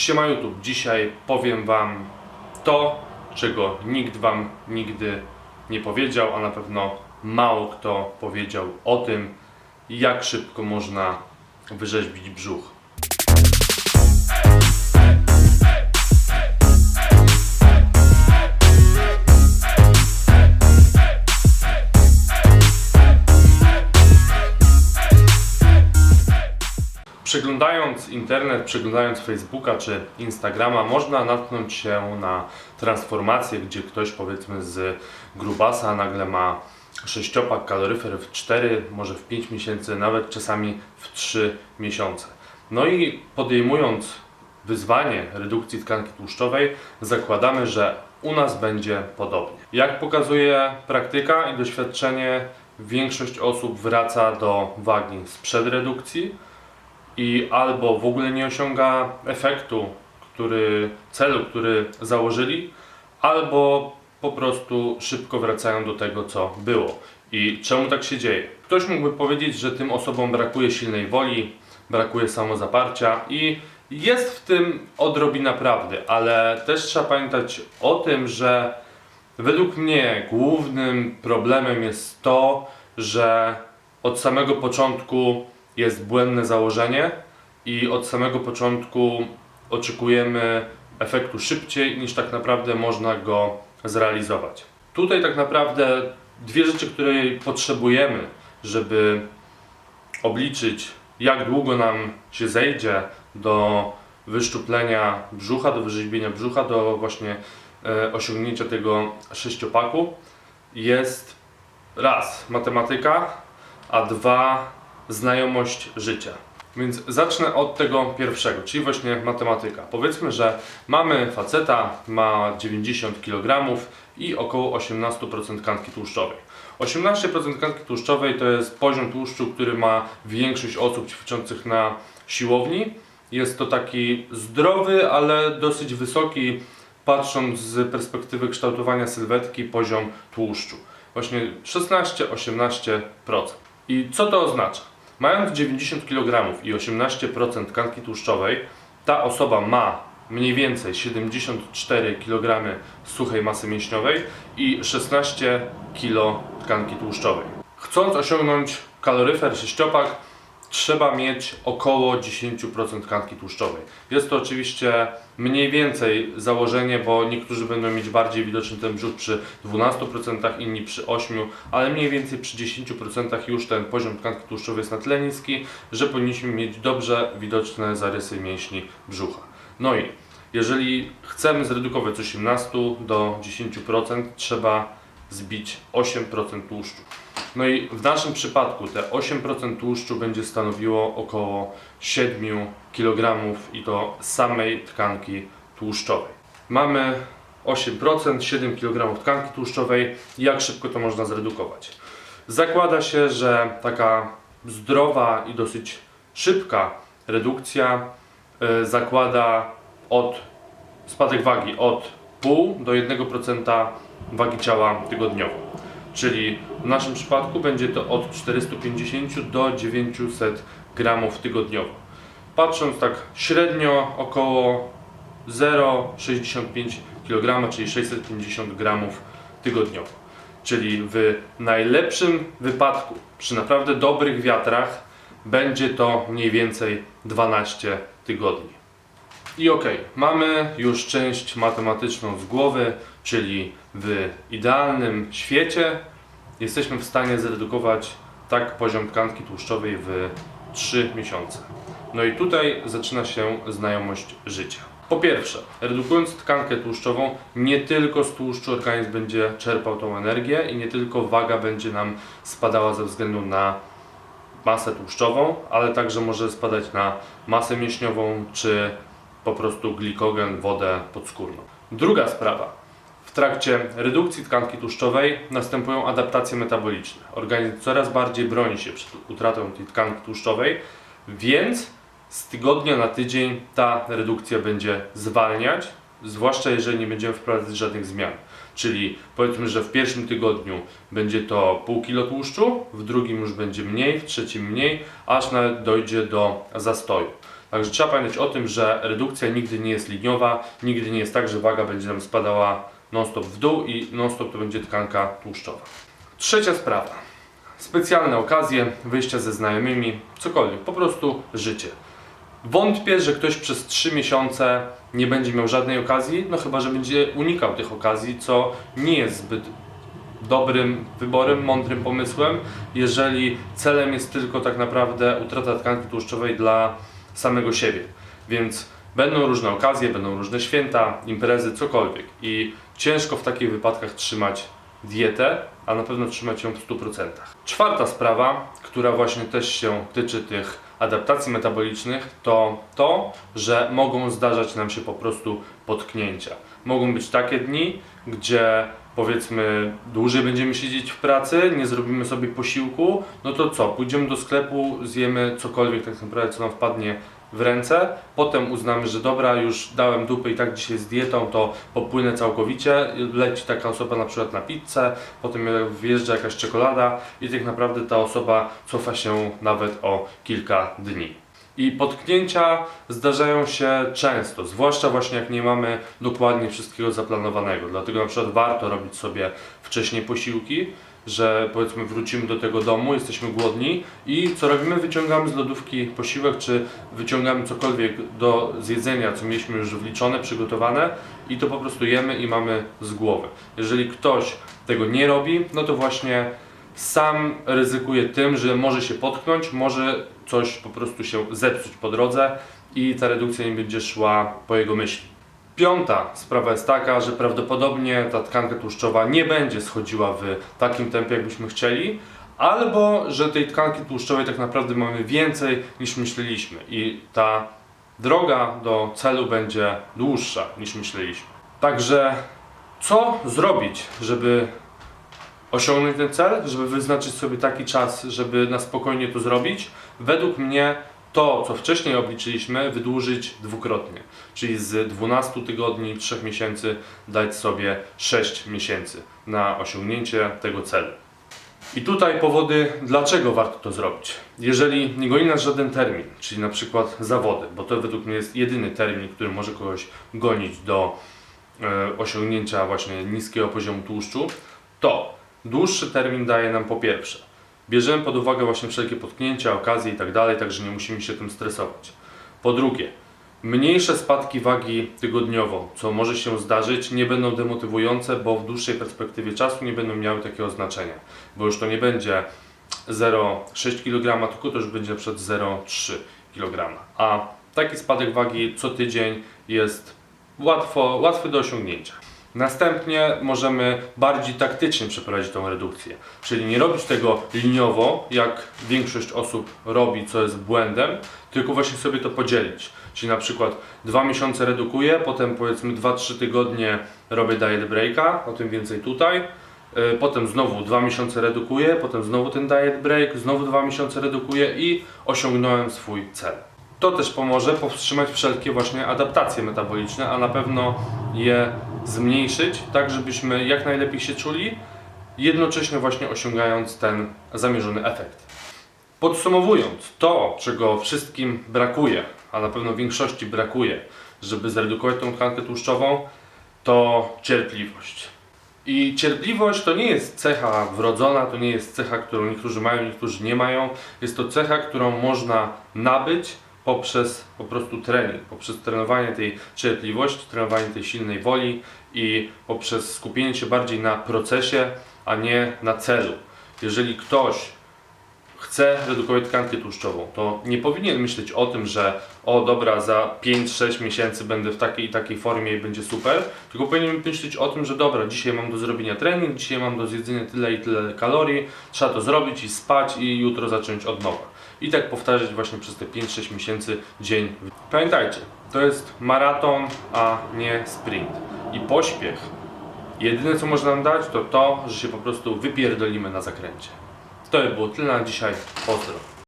Siema YouTube, dzisiaj powiem Wam to, czego nikt Wam nigdy nie powiedział, a na pewno mało kto powiedział o tym, jak szybko można wyrzeźbić brzuch. Przeglądając internet, przeglądając Facebooka czy Instagrama, można natknąć się na transformację, gdzie ktoś powiedzmy z grubasa nagle ma sześciopak kaloryfer w 4, może w 5 miesięcy, nawet czasami w 3 miesiące. No i podejmując wyzwanie redukcji tkanki tłuszczowej, zakładamy, że u nas będzie podobnie. Jak pokazuje praktyka i doświadczenie, większość osób wraca do wagi sprzed redukcji i albo w ogóle nie osiąga efektu, który, celu, który założyli, albo po prostu szybko wracają do tego, co było. I czemu tak się dzieje? Ktoś mógłby powiedzieć, że tym osobom brakuje silnej woli, brakuje samozaparcia i jest w tym odrobina prawdy, ale też trzeba pamiętać o tym, że według mnie głównym problemem jest to, że od samego początku jest błędne założenie i od samego początku oczekujemy efektu szybciej niż tak naprawdę można go zrealizować. Tutaj tak naprawdę dwie rzeczy, które potrzebujemy, żeby obliczyć jak długo nam się zejdzie do wyszczuplenia brzucha, do wyrzeźbienia brzucha, do właśnie e, osiągnięcia tego sześciopaku jest raz matematyka, a dwa znajomość życia. Więc zacznę od tego pierwszego, czyli właśnie matematyka. Powiedzmy, że mamy faceta, ma 90 kg i około 18% tkanki tłuszczowej. 18% tkanki tłuszczowej to jest poziom tłuszczu, który ma większość osób ćwiczących na siłowni. Jest to taki zdrowy, ale dosyć wysoki, patrząc z perspektywy kształtowania sylwetki, poziom tłuszczu. Właśnie 16-18%. I co to oznacza? Mając 90 kg i 18% tkanki tłuszczowej, ta osoba ma mniej więcej 74 kg suchej masy mięśniowej i 16 kg tkanki tłuszczowej. Chcąc osiągnąć kaloryfer sześciopak, trzeba mieć około 10% tkanki tłuszczowej. Jest to oczywiście mniej więcej założenie, bo niektórzy będą mieć bardziej widoczny ten brzuch przy 12%, inni przy 8%, ale mniej więcej przy 10% już ten poziom tkanki tłuszczowej jest na tyle niski, że powinniśmy mieć dobrze widoczne zarysy mięśni brzucha. No i jeżeli chcemy zredukować z 18 do 10%, trzeba zbić 8% tłuszczu. No i w naszym przypadku te 8% tłuszczu będzie stanowiło około 7 kg i to samej tkanki tłuszczowej. Mamy 8%, 7 kg tkanki tłuszczowej. Jak szybko to można zredukować? Zakłada się, że taka zdrowa i dosyć szybka redukcja y, zakłada od spadek wagi od 0,5 do 1% wagi ciała tygodniowo. Czyli w naszym przypadku będzie to od 450 do 900 gramów tygodniowo. Patrząc tak średnio około 0,65 kg, czyli 650 gramów tygodniowo. Czyli w najlepszym wypadku, przy naprawdę dobrych wiatrach, będzie to mniej więcej 12 tygodni. I ok, mamy już część matematyczną z głowy, czyli w idealnym świecie jesteśmy w stanie zredukować tak poziom tkanki tłuszczowej w 3 miesiące. No i tutaj zaczyna się znajomość życia. Po pierwsze, redukując tkankę tłuszczową, nie tylko z tłuszczu organizm będzie czerpał tą energię i nie tylko waga będzie nam spadała ze względu na masę tłuszczową, ale także może spadać na masę mięśniową czy po prostu glikogen, wodę podskórną. Druga sprawa. W trakcie redukcji tkanki tłuszczowej następują adaptacje metaboliczne. Organizm coraz bardziej broni się przed utratą tej tkanki tłuszczowej, więc z tygodnia na tydzień ta redukcja będzie zwalniać, zwłaszcza jeżeli nie będziemy wprowadzać żadnych zmian. Czyli powiedzmy, że w pierwszym tygodniu będzie to pół kilo tłuszczu, w drugim już będzie mniej, w trzecim mniej, aż nawet dojdzie do zastoju. Także trzeba pamiętać o tym, że redukcja nigdy nie jest liniowa, nigdy nie jest tak, że waga będzie nam spadała non-stop w dół i non-stop to będzie tkanka tłuszczowa. Trzecia sprawa. Specjalne okazje, wyjścia ze znajomymi, cokolwiek, po prostu życie. Wątpię, że ktoś przez 3 miesiące nie będzie miał żadnej okazji, no chyba, że będzie unikał tych okazji, co nie jest zbyt dobrym wyborem, mądrym pomysłem, jeżeli celem jest tylko tak naprawdę utrata tkanki tłuszczowej dla samego siebie. Więc będą różne okazje, będą różne święta, imprezy, cokolwiek. I ciężko w takich wypadkach trzymać dietę, a na pewno trzymać ją w 100%. Czwarta sprawa, która właśnie też się tyczy tych adaptacji metabolicznych, to to, że mogą zdarzać nam się po prostu potknięcia. Mogą być takie dni, gdzie powiedzmy dłużej będziemy siedzieć w pracy, nie zrobimy sobie posiłku, no to co? Pójdziemy do sklepu, zjemy cokolwiek tak naprawdę, co nam wpadnie w ręce, potem uznamy, że dobra, już dałem dupy i tak dzisiaj z dietą, to popłynę całkowicie, leci taka osoba na przykład na pizzę, potem wjeżdża jakaś czekolada i tak naprawdę ta osoba cofa się nawet o kilka dni. I potknięcia zdarzają się często, zwłaszcza właśnie jak nie mamy dokładnie wszystkiego zaplanowanego. Dlatego na przykład warto robić sobie wcześniej posiłki, że powiedzmy wrócimy do tego domu, jesteśmy głodni i co robimy? Wyciągamy z lodówki posiłek, czy wyciągamy cokolwiek do zjedzenia, co mieliśmy już wliczone, przygotowane i to po prostu jemy i mamy z głowy. Jeżeli ktoś tego nie robi, no to właśnie sam ryzykuje tym, że może się potknąć, może coś po prostu się zepsuć po drodze i ta redukcja nie będzie szła po jego myśli. Piąta sprawa jest taka, że prawdopodobnie ta tkanka tłuszczowa nie będzie schodziła w takim tempie, jakbyśmy chcieli, albo że tej tkanki tłuszczowej tak naprawdę mamy więcej niż myśleliśmy i ta droga do celu będzie dłuższa niż myśleliśmy. Także co zrobić, żeby osiągnąć ten cel, żeby wyznaczyć sobie taki czas, żeby na spokojnie to zrobić? Według mnie to, co wcześniej obliczyliśmy, wydłużyć dwukrotnie. Czyli z 12 tygodni, 3 miesięcy dać sobie 6 miesięcy na osiągnięcie tego celu. I tutaj powody, dlaczego warto to zrobić. Jeżeli nie goni nas żaden termin, czyli na przykład zawody, bo to według mnie jest jedyny termin, który może kogoś gonić do e, osiągnięcia właśnie niskiego poziomu tłuszczu, to dłuższy termin daje nam po pierwsze bierzemy pod uwagę właśnie wszelkie potknięcia, okazje i tak także nie musimy się tym stresować. Po drugie, mniejsze spadki wagi tygodniowo, co może się zdarzyć, nie będą demotywujące, bo w dłuższej perspektywie czasu nie będą miały takiego znaczenia, bo już to nie będzie 0,6 kg, tylko to już będzie przykład 0,3 kg. A taki spadek wagi co tydzień jest łatwo, łatwy do osiągnięcia. Następnie możemy bardziej taktycznie przeprowadzić tą redukcję, czyli nie robić tego liniowo, jak większość osób robi, co jest błędem, tylko właśnie sobie to podzielić. Czyli na przykład dwa miesiące redukuję, potem powiedzmy 2-3 tygodnie robię diet breaka, o tym więcej tutaj. Yy, Potem znowu dwa miesiące redukuję, potem znowu ten diet break, znowu dwa miesiące redukuję i osiągnąłem swój cel. To też pomoże powstrzymać wszelkie właśnie adaptacje metaboliczne, a na pewno je zmniejszyć, tak żebyśmy jak najlepiej się czuli, jednocześnie właśnie osiągając ten zamierzony efekt. Podsumowując, to czego wszystkim brakuje, a na pewno większości brakuje, żeby zredukować tą tkankę tłuszczową, to cierpliwość. I cierpliwość to nie jest cecha wrodzona, to nie jest cecha, którą niektórzy mają, niektórzy nie mają. Jest to cecha, którą można nabyć poprzez po prostu trening, poprzez trenowanie tej cierpliwości, trenowanie tej silnej woli i poprzez skupienie się bardziej na procesie, a nie na celu. Jeżeli ktoś chce redukować tkankę tłuszczową, to nie powinien myśleć o tym, że o dobra, za 5-6 miesięcy będę w takiej i takiej formie i będzie super, tylko powinien myśleć o tym, że dobra, dzisiaj mam do zrobienia trening, dzisiaj mam do zjedzenia tyle i tyle kalorii, trzeba to zrobić i spać i jutro zacząć od nowa. I tak powtarzać właśnie przez te 5-6 miesięcy dzień. Pamiętajcie, to jest maraton, a nie sprint. I pośpiech, jedyne co można nam dać, to to, że się po prostu wypierdolimy na zakręcie. To by było tyle na dzisiaj. Pozdro.